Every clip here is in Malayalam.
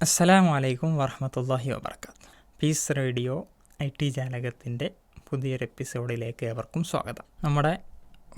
അസ്സലാമു അലൈക്കും വറഹമത്തല്ലാഹി വബർക്കാത്ത് പീസ് റേഡിയോ ഐ ടി ജാലകത്തിന്റെ പുതിയൊരു എപ്പിസോഡിലേക്ക് ഏവർക്കും സ്വാഗതം. നമ്മുടെ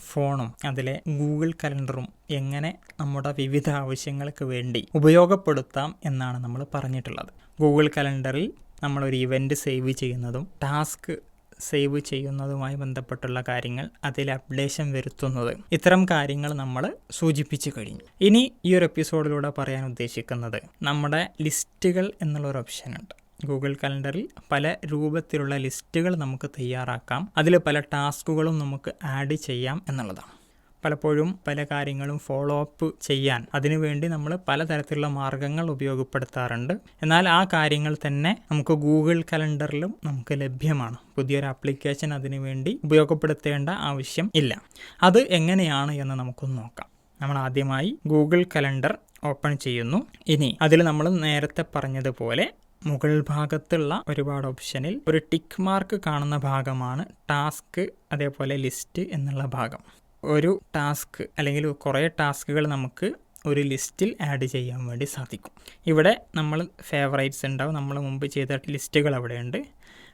ഫോണും അതിലെ ഗൂഗിൾ കലണ്ടറും എങ്ങനെ നമ്മുടെ വിവിധ ആവശ്യങ്ങൾക്ക് വേണ്ടി ഉപയോഗപ്പെടുത്താം എന്നാണ് നമ്മൾ പറഞ്ഞിട്ടുള്ളത്. ഗൂഗിൾ കലണ്ടറിൽ നമ്മളൊരു ഇവന്റ് സേവ് ചെയ്യുന്നതും ടാസ്ക് സേവ് ചെയ്യുന്നതുമായി ബന്ധപ്പെട്ടുള്ള കാര്യങ്ങൾ അതിൽ അപ്ഡേഷൻ വരുത്തുന്നത്. ഇത്തരം കാര്യങ്ങൾ നമ്മൾ സൂചിപ്പിച്ചു കഴിഞ്ഞു. ഇനി ഈ ഒരു എപ്പിസോഡിലൂടെ പറയാൻ ഉദ്ദേശിക്കുന്നത് നമ്മുടെ ലിസ്റ്റുകൾ എന്നുള്ളൊരു ഓപ്ഷൻ ഉണ്ട്. ഗൂഗിൾ കലണ്ടറിൽ പല രൂപത്തിലുള്ള ലിസ്റ്റുകൾ നമുക്ക് തയ്യാറാക്കാം. അതിൽ പല ടാസ്കുകളും നമുക്ക് ആഡ് ചെയ്യാം എന്നുള്ളതാണ്. പലപ്പോഴും പല കാര്യങ്ങളും ഫോളോ അപ്പ് ചെയ്യാൻ. അതിനുവേണ്ടി നമ്മൾ പലതരത്തിലുള്ള മാർഗങ്ങൾ ഉപയോഗപ്പെടുത്താറുണ്ട്. എന്നാൽ ആ കാര്യങ്ങൾ തന്നെ നമുക്ക് ഗൂഗിൾ കലണ്ടറിലും നമുക്ക് ലഭ്യമാണ്. പുതിയൊരു ആപ്ലിക്കേഷൻ അതിനുവേണ്ടി ഉപയോഗപ്പെടുത്തേണ്ട ആവശ്യം ഇല്ല. അത് എങ്ങനെയാണ് എന്ന് നമുക്കൊന്ന് നോക്കാം. നമ്മൾ ആദ്യമായി ഗൂഗിൾ കലണ്ടർ ഓപ്പൺ ചെയ്യുന്നു. ഇനി അതിൽ നമ്മൾ നേരത്തെ പറഞ്ഞതുപോലെ മുകൾ ഭാഗത്തുള്ള ഒരുപാട് ഓപ്ഷനിൽ ഒരു ടിക്ക് മാർക്ക് കാണുന്ന ഭാഗമാണ് ടാസ്ക് അതേപോലെ ലിസ്റ്റ് എന്നുള്ള ഭാഗം. ഒരു ടാസ്ക് അല്ലെങ്കിൽ കുറേ ടാസ്കുകൾ നമുക്ക് ഒരു ലിസ്റ്റിൽ ആഡ് ചെയ്യാൻ വേണ്ടി സാധിക്കും. ഇവിടെ നമ്മൾ ഫേവറേറ്റ്സ് ഉണ്ടാവും. നമ്മൾ മുമ്പ് ചെയ്ത ലിസ്റ്റുകൾ അവിടെയുണ്ട്.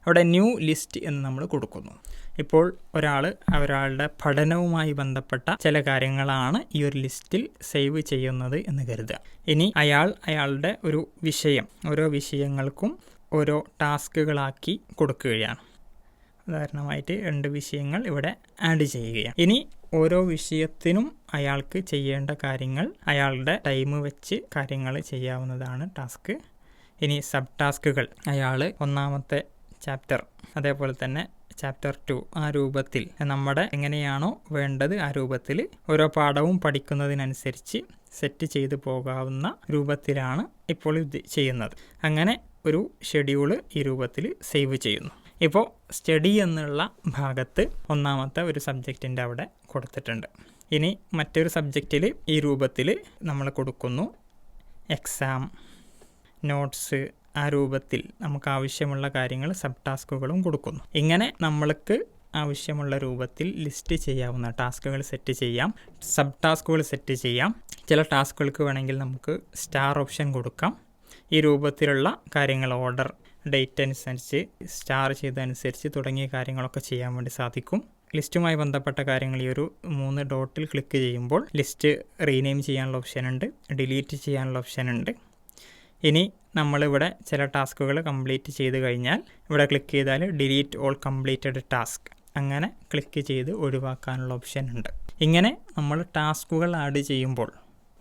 അവിടെ ന്യൂ ലിസ്റ്റ് എന്ന് നമ്മൾ കൊടുക്കുന്നു. ഇപ്പോൾ ഒരാൾ ഒരാളുടെ പഠനവുമായി ബന്ധപ്പെട്ട ചില കാര്യങ്ങളാണ് ഈ ഒരു ലിസ്റ്റിൽ സേവ് ചെയ്യുന്നത് എന്ന് കരുതുക. ഇനി അയാൾ അയാളുടെ ഒരു വിഷയം ഓരോ വിഷയങ്ങൾക്കും ഓരോ ടാസ്കുകളാക്കി കൊടുക്കുകയാണ്. ഉദാഹരണമായിട്ട് രണ്ട് വിഷയങ്ങൾ ഇവിടെ ആഡ് ചെയ്യുകയാണ്. ഇനി ഓരോ വിഷയത്തിനും അയാൾക്ക് ചെയ്യേണ്ട കാര്യങ്ങൾ അയാളുടെ ടൈം വെച്ച് കാര്യങ്ങൾ ചെയ്യാവുന്നതാണ് ടാസ്ക് ഇനി സബ് ടാസ്കുകൾ അയാൾ ഒന്നാമത്തെ ചാപ്റ്റർ അതേപോലെ തന്നെ ചാപ്റ്റർ ടു ആ രൂപത്തിൽ നമ്മുടെ എങ്ങനെയാണോ വേണ്ടത് ആ രൂപത്തിൽ ഓരോ പാഠവും പഠിക്കുന്നതിനനുസരിച്ച് സെറ്റ് ചെയ്തു പോകാവുന്ന രൂപത്തിലാണ് ഇപ്പോൾ ഇത് ചെയ്യുന്നത്. അങ്ങനെ ഒരു ഷെഡ്യൂൾ ഈ രൂപത്തിൽ സേവ് ചെയ്യുന്നു. ഇപ്പോൾ സ്റ്റഡി എന്നുള്ള ഭാഗത്ത് ഒന്നാമത്തെ ഒരു സബ്ജക്റ്റിന്റെ അവിടെ കൊടുത്തിട്ടുണ്ട്. ഇനി മറ്റൊരു സബ്ജക്റ്റിൽ ഈ രൂപത്തിൽ നമ്മൾ കൊടുക്കുന്നു എക്സാം നോട്ട്സ് ആ രൂപത്തിൽ നമുക്ക് ആവശ്യമുള്ള കാര്യങ്ങൾ സബ് ടാസ്കുകളും കൊടുക്കുന്നു. ഇങ്ങനെ നമ്മൾക്ക് ആവശ്യമുള്ള രൂപത്തിൽ ലിസ്റ്റ് ചെയ്യാവുന്ന ടാസ്കുകൾ സെറ്റ് ചെയ്യാം. സബ് ടാസ്കുകൾ സെറ്റ് ചെയ്യാം. ചില ടാസ്കുകൾക്ക് വേണമെങ്കിൽ നമുക്ക് സ്റ്റാർ ഓപ്ഷൻ കൊടുക്കാം. ഈ രൂപത്തിലുള്ള കാര്യങ്ങൾ ഓർഡർ ഡേറ്റ് അനുസരിച്ച് സ്റ്റാർ ചെയ്തതനുസരിച്ച് തുടങ്ങിയ കാര്യങ്ങളൊക്കെ ചെയ്യാൻ വേണ്ടി സാധിക്കും. ലിസ്റ്റുമായി ബന്ധപ്പെട്ട കാര്യങ്ങൾ ഈ ഒരു മൂന്ന് ഡോട്ടിൽ ക്ലിക്ക് ചെയ്യുമ്പോൾ ലിസ്റ്റ് റീനെയിം ചെയ്യാനുള്ള ഓപ്ഷൻ ഉണ്ട് ഡിലീറ്റ് ചെയ്യാനുള്ള ഓപ്ഷൻ ഉണ്ട്. ഇനി നമ്മളിവിടെ ചില ടാസ്കുകൾ കംപ്ലീറ്റ് ചെയ്ത് കഴിഞ്ഞാൽ ഇവിടെ ക്ലിക്ക് ചെയ്താൽ ഡിലീറ്റ് ഓൾ കംപ്ലീറ്റഡ് ടാസ്ക് അങ്ങനെ ക്ലിക്ക് ചെയ്ത് ഒഴിവാക്കാനുള്ള ഓപ്ഷൻ ഉണ്ട്. ഇങ്ങനെ നമ്മൾ ടാസ്കുകൾ ആഡ് ചെയ്യുമ്പോൾ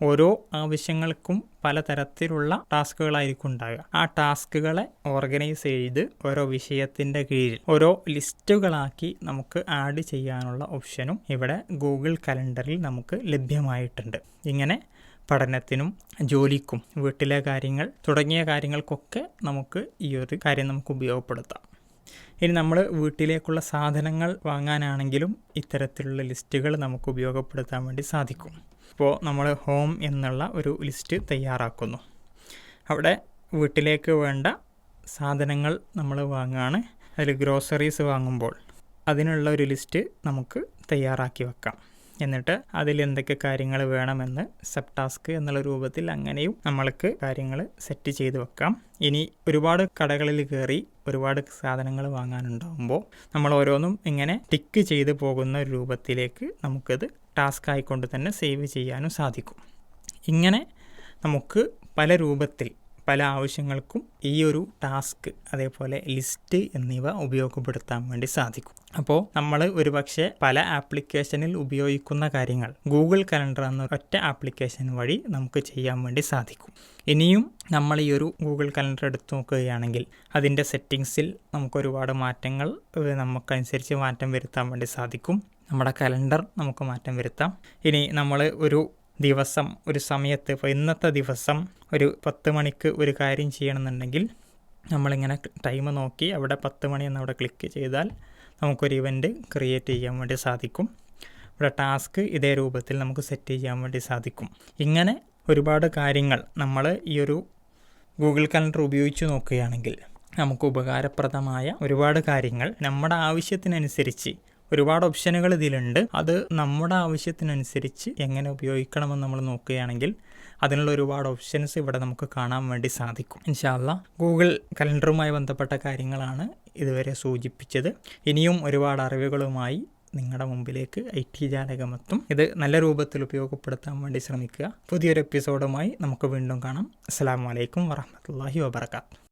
ഓരോ ആവശ്യങ്ങൾക്കും പലതരത്തിലുള്ള ടാസ്കുകളായിരിക്കും ഉണ്ടാകുക ആ ടാസ്കുകളെ ഓർഗനൈസ് ചെയ്ത് ഓരോ വിഷയത്തിന്റെ കീഴിൽ ഓരോ ലിസ്റ്റുകളാക്കി നമുക്ക് ആഡ് ചെയ്യാനുള്ള ഓപ്ഷനും ഇവിടെ ഗൂഗിൾ കലണ്ടറിൽ നമുക്ക് ലഭ്യമായിട്ടുണ്ട്. ഇങ്ങനെ പഠനത്തിനും ജോലിക്കും വീട്ടിലെ കാര്യങ്ങൾ തുടങ്ങിയ കാര്യങ്ങൾക്കൊക്കെ നമുക്ക് ഈ ഒരു കാര്യം നമുക്ക് ഉപയോഗപ്പെടുത്താം. ഇനി നമ്മൾ വീട്ടിലേക്കുള്ള സാധനങ്ങൾ വാങ്ങാനാണെങ്കിലും ഇത്തരത്തിലുള്ള ലിസ്റ്റുകൾ നമുക്ക് ഉപയോഗപ്പെടുത്താൻ വേണ്ടി സാധിക്കും. ഇപ്പോൾ നമ്മൾ ഹോം എന്നുള്ള ഒരു ലിസ്റ്റ് തയ്യാറാക്കുന്നു. അവിടെ വീട്ടിലേക്ക് വേണ്ട സാധനങ്ങൾ നമ്മൾ വാങ്ങുകയാണ് അതിൽ ഗ്രോസറീസ് വാങ്ങുമ്പോൾ അതിനുള്ള ഒരു ലിസ്റ്റ് നമുക്ക് തയ്യാറാക്കി വെക്കാം. എന്നിട്ട് അതിൽ എന്തൊക്കെ കാര്യങ്ങൾ വേണമെന്ന് സബ് ടാസ്ക് എന്നുള്ള രൂപത്തിൽ അങ്ങനെയും നമ്മൾക്ക് കാര്യങ്ങൾ സെറ്റ് ചെയ്ത് വെക്കാം. ഇനി ഒരുപാട് കടകളിൽ കയറി ഒരുപാട് സാധനങ്ങൾ വാങ്ങാനുണ്ടാകുമ്പോൾ നമ്മൾ ഓരോന്നും ഇങ്ങനെ ടിക്ക് ചെയ്ത് പോകുന്ന രൂപത്തിലേക്ക് നമുക്കത് ടാസ്ക് ആയിക്കൊണ്ട് തന്നെ സേവ് ചെയ്യാനും സാധിക്കും. ഇങ്ങനെ നമുക്ക് പല രൂപത്തിൽ പല ആവശ്യങ്ങൾക്കും ഈ ഒരു ടാസ്ക് അതേപോലെ ലിസ്റ്റ് എന്നിവ ഉപയോഗപ്പെടുത്താൻ വേണ്ടി സാധിക്കും. അപ്പോൾ നമ്മൾ ഒരുപക്ഷെ പല ആപ്ലിക്കേഷനിൽ ഉപയോഗിക്കുന്ന കാര്യങ്ങൾ ഗൂഗിൾ കലണ്ടർ എന്ന ഒറ്റ ആപ്ലിക്കേഷൻ വഴി നമുക്ക് ചെയ്യാൻ വേണ്ടി സാധിക്കും. ഇനിയും നമ്മൾ ഈ ഒരു ഗൂഗിൾ കലണ്ടർ എടുത്തു നോക്കുകയാണെങ്കിൽ അതിന്റെ സെറ്റിങ്സിൽ നമുക്ക് ഒരുപാട് മാറ്റങ്ങൾ നമുക്കനുസരിച്ച് മാറ്റം വരുത്താൻ വേണ്ടി സാധിക്കും. നമ്മുടെ കലണ്ടർ നമുക്ക് മാറ്റം വരുത്താം. ഇനി നമ്മൾ ഒരു ദിവസം ഒരു സമയത്ത് ഇപ്പോൾ ഇന്നത്തെ ദിവസം ഒരു പത്ത് മണിക്ക് ഒരു കാര്യം ചെയ്യണമെന്നുണ്ടെങ്കിൽ നമ്മളിങ്ങനെ ടൈം നോക്കി അവിടെ പത്ത് മണി എന്ന് അവിടെ ക്ലിക്ക് ചെയ്താൽ നമുക്കൊരു ഇവന്റ് ക്രിയേറ്റ് ചെയ്യാൻ വേണ്ടി സാധിക്കും. ഇവിടെ ടാസ്ക് ഇതേ രൂപത്തിൽ നമുക്ക് സെറ്റ് ചെയ്യാൻ വേണ്ടി സാധിക്കും. ഇങ്ങനെ ഒരുപാട് കാര്യങ്ങൾ നമ്മൾ ഈ ഒരു ഗൂഗിൾ കലണ്ടർ ഉപയോഗിച്ച് നോക്കുകയാണെങ്കിൽ നമുക്ക് ഉപകാരപ്രദമായ ഒരുപാട് കാര്യങ്ങൾ നമ്മുടെ ആവശ്യത്തിനനുസരിച്ച് ഒരുപാട് ഓപ്ഷനുകൾ ഇതിലുണ്ട്. അത് നമ്മുടെ ആവശ്യത്തിനനുസരിച്ച് എങ്ങനെ ഉപയോഗിക്കണമെന്ന് നമ്മൾ നോക്കുകയാണെങ്കിൽ അതിനുള്ള ഒരുപാട് ഓപ്ഷൻസ് ഇവിടെ നമുക്ക് കാണാൻ വേണ്ടി സാധിക്കും. ഇൻഷാല്ല ഗൂഗിൾ കലണ്ടറുമായി ബന്ധപ്പെട്ട കാര്യങ്ങളാണ് ഇതുവരെ സൂചിപ്പിച്ചത്. ഇനിയും ഒരുപാട് അറിവുകളുമായി നിങ്ങളുടെ മുമ്പിലേക്ക് ഐ ടി ജാലകമെത്തും. ഇത് നല്ല രൂപത്തിൽ ഉപയോഗപ്പെടുത്താൻ വേണ്ടി ശ്രമിക്കുക. പുതിയൊരു എപ്പിസോഡുമായി നമുക്ക് വീണ്ടും കാണാം. അസ്സാം വലൈക്കും വറഹമത്തല്ലാഹി വാബർക്കാത്തു